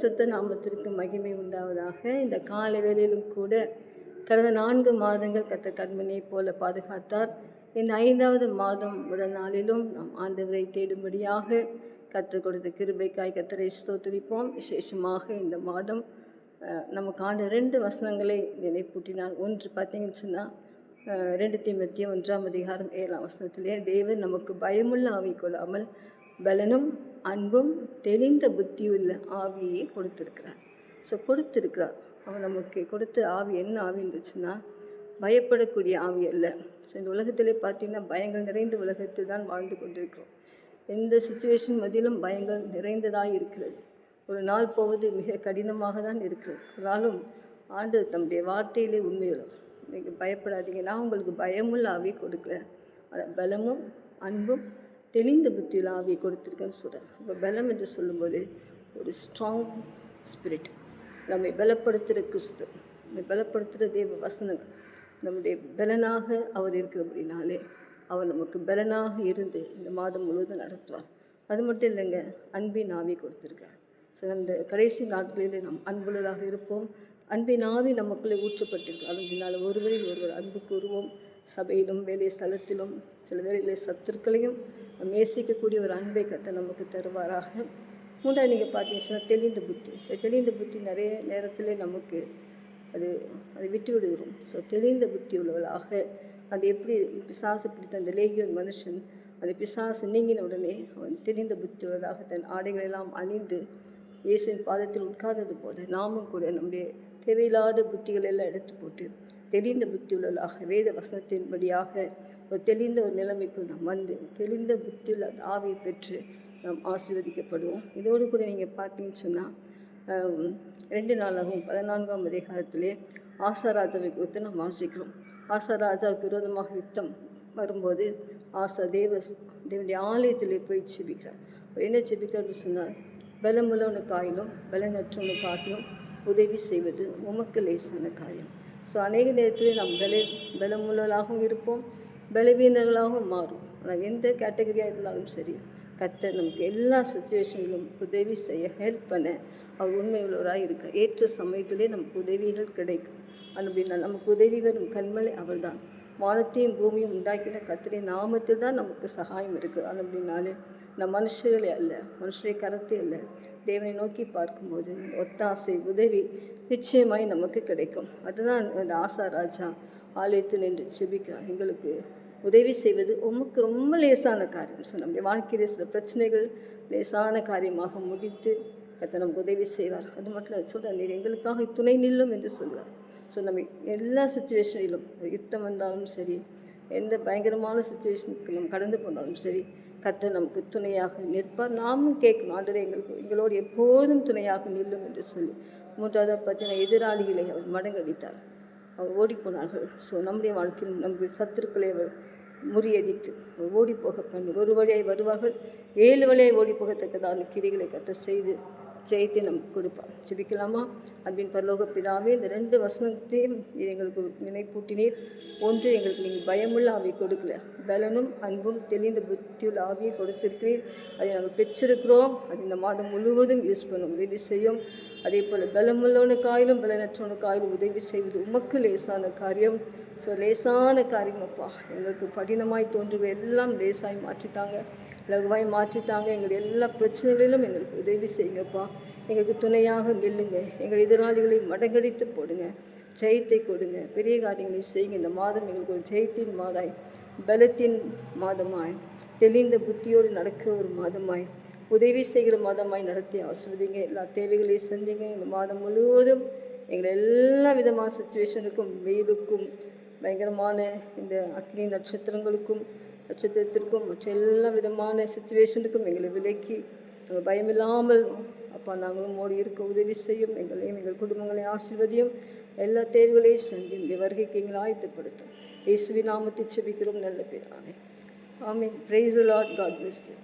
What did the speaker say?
சுத்த நாமத்திற்கு மகிமை உண்டாவதாக. இந்த காலை வேளையிலும் கூட கடந்த நான்கு மாதங்கள் கத்த கண்மணியைப் போல பாதுகாத்தார். இந்த ஐந்தாவது மாதம் முதல் நாளிலும் நாம் ஆண்டவரை தேடும்படியாக கற்றுக் கொடுத்த கிருபைக்காய் கத்தரை ஸ்தோத்திரிப்போம். விசேஷமாக இந்த மாதம் நமக்கான நமக்கு ரெண்டு வசனங்களை நினைப்பூட்டினால் ஒன்று பார்த்தீங்கன்னு சொன்னால் ரெண்டு தீமத்திய ஒன்றாம் அதிகாரம் ஏழாம் வசனத்திலே தேவன் நமக்கு பயமுள்ள ஆவி கொள்ளாமல் பலனும் அன்பும் தெளிந்த புத்தியுள்ள ஆவியை கொடுத்துருக்கிறார். ஸோ கொடுத்துருக்கிறார். அவர் நமக்கு கொடுத்த ஆவி என்ன ஆவி இருந்துச்சுன்னா பயப்படக்கூடிய ஆவி அல்ல. ஸோ இந்த உலகத்திலே பார்த்தீங்கன்னா பயங்கள் நிறைந்த உலகத்தில் தான் வாழ்ந்து கொண்டிருக்கிறோம். எந்த சுச்சுவேஷன் மதியிலும் பயங்கள் நிறைந்ததாக இருக்கிறது. ஒரு நாள் போவது மிக கடினமாக தான் இருக்கிறது. ஆனாலும் ஆண்டு தம்முடைய வார்த்தையிலே உண்மையிலும் நீங்கள் பயப்படாதீங்க. நான் உங்களுக்கு பயமுள்ள ஆவி கொடுக்கல ஆனால் பலமும் அன்பும் தெளிந்த புத்தியில் ஆவியை கொடுத்துருக்கேன்னு சொல்கிறேன் இப்போ பலம் என்று சொல்லும்போது ஒரு ஸ்ட்ராங் ஸ்பிரிட் நம்மை பலப்படுத்துகிற கிறிஸ்து நம்மை பலப்படுத்துகிற தேவ வசனங்கள் நம்முடைய பலனாக அவர் இருக்கிறபடினாலே அவர் நமக்கு பலனாக இருந்து இந்த மாதம் முழுவதும் நடத்துவார். அது மட்டும் இல்லைங்க அன்பின் ஆவி கொடுத்துருக்கார் ஸோ இந்த கடைசி நாட்களில் நாம் அன்புள்ளதாக இருப்போம். அன்பின் ஆவி நமக்குள்ளே ஊற்றப்பட்டிருக்கு அதனால் ஒருவரில் ஒருவர் அன்பு கூறுவோம் சபையிலும் வேலை ஸ்தலத்திலும் சில வேலைகளை சத்துருக்களையும் நேசிக்கக்கூடிய ஒரு அன்பை கத்தை நமக்கு தருவாராக. மூன்றாவது நீங்கள் பார்த்தீங்கன்னா தெளிந்த புத்தி. தெளிந்த புத்தி நிறைய நேரத்தில் நமக்கு அது அதை விட்டு விடுகிறோம் ஸோ தெளிந்த புத்தி உள்ளவளாக அது எப்படி பிசாசு பிடித்த அந்த லேகியோன் மனுஷன் அந்த பிசாசு நீங்கின உடனே அவன் தெளிந்த புத்தி உள்ளதாக தன் ஆடைகளெல்லாம் அணிந்து இயேசுவின் பாதத்தில் உட்கார்ந்தது போல நாமும் கூட நம்முடைய தேவையில்லாத புத்திகள் எல்லாம் எடுத்து போட்டு தெளிந்த புத்தியுள்ளலாக வேத வசனத்தின்படியாக ஒரு தெளிந்த ஒரு நிலைமைக்குள் நாம் வந்து தெளிந்த புத்தியுள்ள அந்த ஆவியை பெற்று நாம் ஆசீர்வதிக்கப்படுவோம். இதோடு கூட நீங்கள் பார்த்தீங்கன்னு சொன்னால் ரெண்டு நாளாகவும் பதினான்காம் அதிகாரத்திலே ஆசாராஜாவை குறித்து நாம் வாசிக்கிறோம். ஆசாராஜாவுக்கு விரோதமாக யுத்தம் வரும்போது ஆசா தேவ தேவனுடைய ஆலயத்திலே போய் செபிக்கிறார் என்ன செபிக்கிறார்னு சொன்னால் பலமுள்ளவனுக்கு ஆயிலும் பலனற்றவனுக்கு ஆகிலும் உதவி செய்வது உமக்கு லேசான காரியம். ஸோ அநேக நேரத்தில் நாம் பல பலமுள்ளவர்களாகவும் இருப்போம். பலவீனர்களாகவும் மாறும். ஆனால் எந்த கேட்டகரியாக இருந்தாலும் சரி கர்த்தர் நமக்கு எல்லா சுச்சுவேஷனிலும் உதவி செய்ய ஹெல்ப் பண்ண அவர் உண்மையுள்ளவராக இருக்க. ஏற்ற சமயத்திலே நமக்கு உதவிகள் கிடைக்கும். அப்படின்னா நமக்கு உதவி வரும் கண்மலை அவர்தான். வானத்தையும் பூமியும் உண்டாக்கின கத்திரி நாமத்தில் தான் நமக்கு சகாயம் இருக்குது அது அப்படின்னாலே நம் மனுஷர்களே அல்ல மனுஷரை கரத்தை அல்ல. தேவனை நோக்கி பார்க்கும்போது ஒத்தாசை உதவி நிச்சயமாய் நமக்கு கிடைக்கும். அதுதான் அந்த ஆசா ராஜா ஆலயத்தில் நின்று செபிக்கிறார் எங்களுக்கு உதவி செய்வது உமக்கு ரொம்ப லேசான காரியம். ஸோ நம்முடைய வாழ்க்கையில் சில பிரச்சனைகள் லேசான காரியமாக முடித்து அதை நமக்கு உதவி செய்வார். அது மட்டும் இல்லை சொல்கிறார் நீர் எங்களுக்காக துணை நில்லும் என்று சொல்கிறார் ஸோ நம்ம எல்லா சுச்சுவேஷனிலும் யுத்தம் வந்தாலும் சரி எந்த பயங்கரமான சுச்சுவேஷனுக்கு நம்ம கடந்து போனாலும் சரி கத்த நமக்கு துணையாக நிற்பார். நாமும் கேட்கணும் ஆண்டரை எங்களுக்கு எங்களோடு எப்போதும் துணையாக நில்லும் என்று சொல்லி. மூன்றாவது பார்த்தீங்கன்னா எதிராளிகளை அவர் மடங்கடித்தார் அவர் ஓடிப்போனார்கள். ஸோ நம்முடைய வாழ்க்கையில் நம்முடைய சத்துருக்களை அவர் முறியடித்து ஓடிப்போக பண்ணி ஒரு வழியாய் வருவார்கள். ஏழு வழியாய் ஓடிப்போகத்தக்கதான கிரிகளை கத்த செய்து ஜெயத்தை நமக்கு கொடுப்பார் ஜெபிக்கலாமா? அன்பின் பரலோக பிதாவே இந்த ரெண்டு வசனத்தையும் எங்களுக்கு நினைப்பூட்டினீர். ஒன்று எங்களுக்கு நீங்கள் பயமுள்ள ஆவியை கொடுக்கல. பலனும் அன்பும் தெளிந்த புத்தியுள்ள ஆவியை கொடுத்திருக்கிறீர். அதை நாங்கள் பெற்றிருக்கிறோம். அது இந்த மாதம் முழுவதும் யூஸ் பண்ணும் உதவி செய்யும். அதே போல் பலமுள்ளவனுக்காயிலும் பலனற்றவனுக்காயிலும் உதவி செய்வது உமக்கு லேசான காரியம். ஸோ லேசான காரியம் அப்பா எங்களுக்கு படினமாய் தோன்றுவ எல்லாம் லேசாய் மாற்றித்தாங்க. லகுவாய் மாற்றித்தாங்க. எங்கள் எல்லா பிரச்சனைகளிலும் எங்களுக்கு உதவி செய்யுங்கப்பா. எங்களுக்கு துணையாக நில்லுங்க. எங்கள் எதிராளிகளை மடங்கடித்து போடுங்க. ஜெயத்தை கொடுங்க. பெரிய காரியங்களை செய்யுங்க. இந்த மாதம் எங்களுக்கு ஒரு ஜெயத்தின் மாதாய் பலத்தின் மாதமாய் தெளிந்த புத்தியோடு நடக்க ஒரு மாதமாய் உதவி செய்கிற மாதமாய் நடத்தி ஆசிர்வதிங்க. எல்லா தேவைகளையும் சந்திங்க. இந்த மாதம் முழுவதும் எங்களை எல்லா விதமான சுச்சுவேஷனுக்கும் வெயிலுக்கும் பயங்கரமான இந்த அக்னி நட்சத்திரங்களுக்கும் நட்சத்திரத்திற்கும் மற்ற எல்லா விதமான சுச்சுவேஷனுக்கும் எங்களை விலக்கி பயமில்லாமல் அப்பா நாங்களும் ஓடி இருக்க உதவி செய்யும். எங்களையும் எங்கள் குடும்பங்களையும் ஆசிர்வதியும். எல்லா தேவைகளையும் சந்தியும். இந்த வருகைக்கு எங்களை ஆயத்தப்படுத்தும். இயேசுவி நாமத்தை செபிக்கிறோம். நல்ல பேரானே ஆமென். Praise Lord God bless you